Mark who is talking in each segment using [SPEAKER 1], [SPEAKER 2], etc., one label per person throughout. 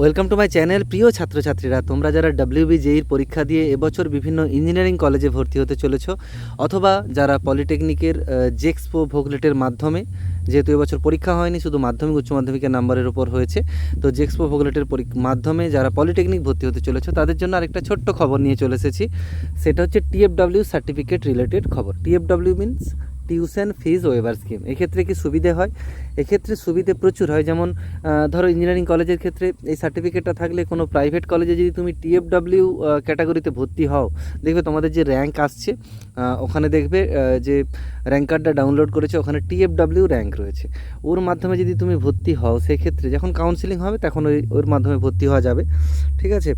[SPEAKER 1] Welcome to my channel. প্রিয় ছাত্রছাত্রীরা, তোমরা যারা ডাব্লিউবি জেইর পরীক্ষা দিয়ে এবছর বিভিন্ন ইঞ্জিনিয়ারিং কলেজে ভর্তি হতে চলেছো, অথবা যারা পলিটেকনিকের জেক্সপো ভোগলেটের মাধ্যমে, যেহেতু এবছর পরীক্ষা হয়নি, শুধু মাধ্যমিক, উচ্চ মাধ্যমিকের নাম্বারের উপর হয়েছে, তো জেক্সপো ভোগলেটের মাধ্যমে যারা পলিটেকনিক ভর্তি হতে চলেছো, তাদের জন্য আরেকটা ছোট্ট খবর নিয়ে চলে এসেছি। সেটা হচ্ছে টিএফডাব্লিউ সার্টিফিকেট রিলেটেড খবর। TFW means tuition fees waiver scheme. এক্ষেত্রে কি সুবিধে হয়? এক্ষেত্রে সুবিধে প্রচুর হয়। যেমন ধরো ইঞ্জিনিয়ারিং কলেজের ক্ষেত্রে এই সার্টিফিকেটটা থাকলে কোনো প্রাইভেট কলেজে যদি তুমি টিএফডাব্লিউ ক্যাটাগরিতে ভর্তি হও, দেখবে তোমাদের যে র্যাঙ্ক আসছে ওখানে দেখবে যে র্যাঙ্ক কার্ডটা ডাউনলোড করেছে, ওখানে টিএফডাব্লিউ র্যাঙ্ক রয়েছে। ওর মাধ্যমে যদি তুমি ভর্তি হও, সেক্ষেত্রে যখন কাউন্সিলিং হবে, তখন ওই, ওর মাধ্যমে ভর্তি হওয়া যাবে। ঠিক আছে?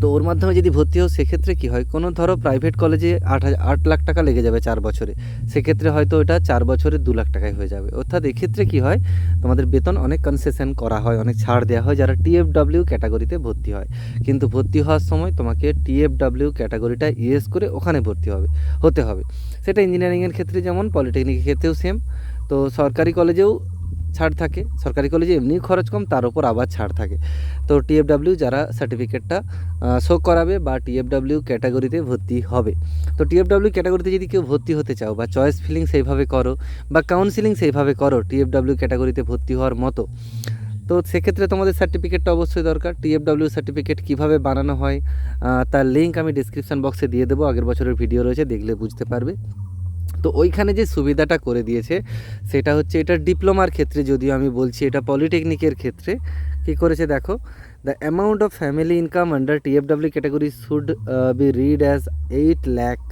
[SPEAKER 1] তো ওর মাধ্যমে যদি ভর্তি হও, সেক্ষেত্রে কী হয়? কোনো ধরো প্রাইভেট কলেজে আট হাজার আট লাখ টাকা লেগে যাবে চার বছরে। সেক্ষেত্রে হয়তো ওটা চার বছরে দু লাখ টাকায় হয়ে যাবে। অর্থাৎ এক্ষেত্রে কী হয়, তোমাদের বেতন অনেক কনসেশন করা হয়, অনেক ছাড় দেওয়া হয় যারা টিএফডাব্লিউ ক্যাটাগরিতে ভর্তি হয়। কিন্তু ভর্তি হওয়ার সময় তোমাকে টিএফডাব্লিউ ক্যাটাগরিটা ইএস করে ওখানে ভর্তি হবে, হতে হবে। সেটা ইঞ্জিনিয়ারিংয়ের ক্ষেত্রে যেমন পলিটেকনিকের ক্ষেত্রেও সেম তো সরকারি কলেজেও ছাড় থাকে। সরকারি কলেজে এমনি খরচ কম, তার উপর আবার ছাড় থাকে। তো টিএফডাব্লিউ যারা সার্টিফিকেটটা শো করাবে বা টিএফডাব্লিউ ক্যাটাগরিতে ভর্তি হবে। তো টিএফডাব্লিউ ক্যাটাগরিতে যদি কেউ ভর্তি হতে চাও বা চয়েস ফিলিং সেইভাবে করো বা কাউন্সিলিং সেইভাবে করো টিএফডাব্লিউ ক্যাটাগরিতে ভর্তি হওয়ার মতো, তো সেক্ষেত্রে তোমাদের সার্টিফিকেটটা অবশ্যই দরকার। টিএফডাব্লিউ সার্টিফিকেট কীভাবে বানানো হয় তার লিঙ্ক আমি ডিসক্রিপশন বক্সে দিয়ে দেবো। আগের বছরের ভিডিও রয়েছে, দেখলে বুঝতে পারবে। তো ওইখানে যে সুবিধাটা করে দিয়েছে, সেটা হচ্ছে এটা ডিপ্লোমার ক্ষেত্রে যদিও আমি বলছি, এটা পলিটেকনিকের ক্ষেত্রে। কী করেছে দেখো the amount of family income under TFW category should be read as eight lakh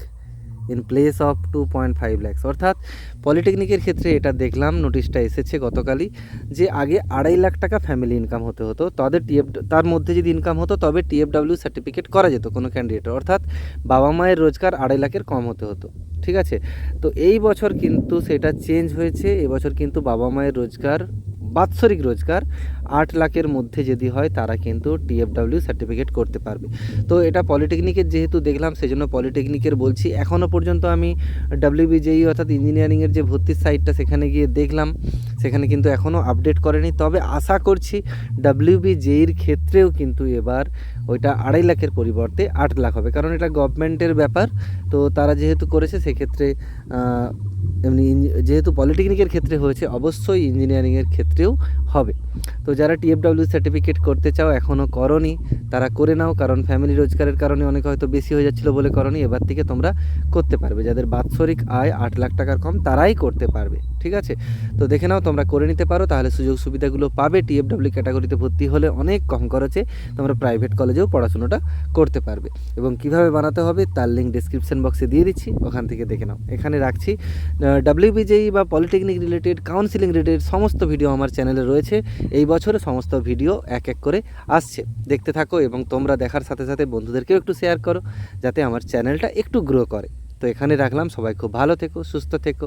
[SPEAKER 1] in place of two point five lakhs অর্থাৎ পলিটেকনিকের ক্ষেত্রে এটা দেখলাম, নোটিশটা এসেছে গতকালই, যে আগে আড়াই লাখ টাকা ফ্যামিলি ইনকাম হতে হতো, তাদের টিএফ তার মধ্যে যদি ইনকাম হতো, তবে টিএফডাব্লিউ সার্টিফিকেট করা যেত কোনো ক্যান্ডিডেট অর্থাৎ বাবা মায়ের রোজগার আড়াই লাখের কম হতে হতো। ঠিক আছে? তো এই বছর কিন্তু সেটা চেঞ্জ হয়েছে। এবছর কিন্তু বাবা মায়ের রোজগার, বাৎসরিক রোজগার আট লাখের মধ্যে যদি হয়, তারা কিন্তু টিএফডাব্লিউ সার্টিফিকেট করতে পারবে। তো এটা পলিটেকনিকের যেহেতু দেখলাম, সেজন্য পলিটেকনিকের বলছি। এখনও পর্যন্ত আমি ডাব্লিউবিজেই অর্থাৎ ইঞ্জিনিয়ারিংয়ের যে ভর্তির সাইটটা সেখানে গিয়ে দেখলাম। সেখানে কিন্তু এখনও আপডেট করেনি। তবে আশা করছি ডাব্লিউবিজেইর ক্ষেত্রেও কিন্তু এবার ওইটা আড়াই লাখের পরিবর্তে আট লাখ হবে। কারণ এটা গভর্নমেন্টের ব্যাপার, তো তারা যেহেতু করেছে সেক্ষেত্রে এমনি যেহেতু পলিটেকনিকের ক্ষেত্রে হয়েছে, অবশ্যই ইঞ্জিনিয়ারিংয়ের ক্ষেত্রেও হবে। তো যারা টিএফডাব্লিউ সার্টিফিকেট করতে চাও, এখনও করনি, তারা করে নাও, কারণ ফ্যামিলি রোজগারের কারণে অনেক হয়তো বেশি হয়ে যাচ্ছিল বলে করনি, এবার থেকে তোমরা করতে পারবে। যাদের বাৎসরিক আয় আট লাখ টাকার কম, তারাই করতে পারবে। ঠিক আছে? তো দেখে নাও, তোমরা করে নিতে পারো, তাহলে সুযোগ সুবিধাগুলো পাবে। টিএফডাব্লিউ ক্যাটাগরিতে ভর্তি হলে অনেক কম খরচে তোমরা প্রাইভেট কলেজেও পড়াশোনাটা করতে পারবে। এবং কীভাবে বানাতে হবে, তার লিঙ্ক ডিসক্রিপশন বক্সে দিয়ে দিচ্ছি, ওখান থেকে দেখে নাও। এখানে রাখছি ডাব্লিউবিজেই বা পলিটেকনিক রিলেটেড কাউন্সিলিং রিলেটেড সমস্ত ভিডিও আমার চ্যানেলে রয়েছে। এই বছরে সমস্ত ভিডিও এক এক করে আসছে। দেখতে থাকো এবং তোমরা দেখার সাথে সাথে বন্ধুদেরকেও একটু শেয়ার করো, যাতে আমার চ্যানেলটা একটু গ্রো করে। তো এখানে রাখলাম, সবাই খুব ভালো থেকো, সুস্থ থেকো।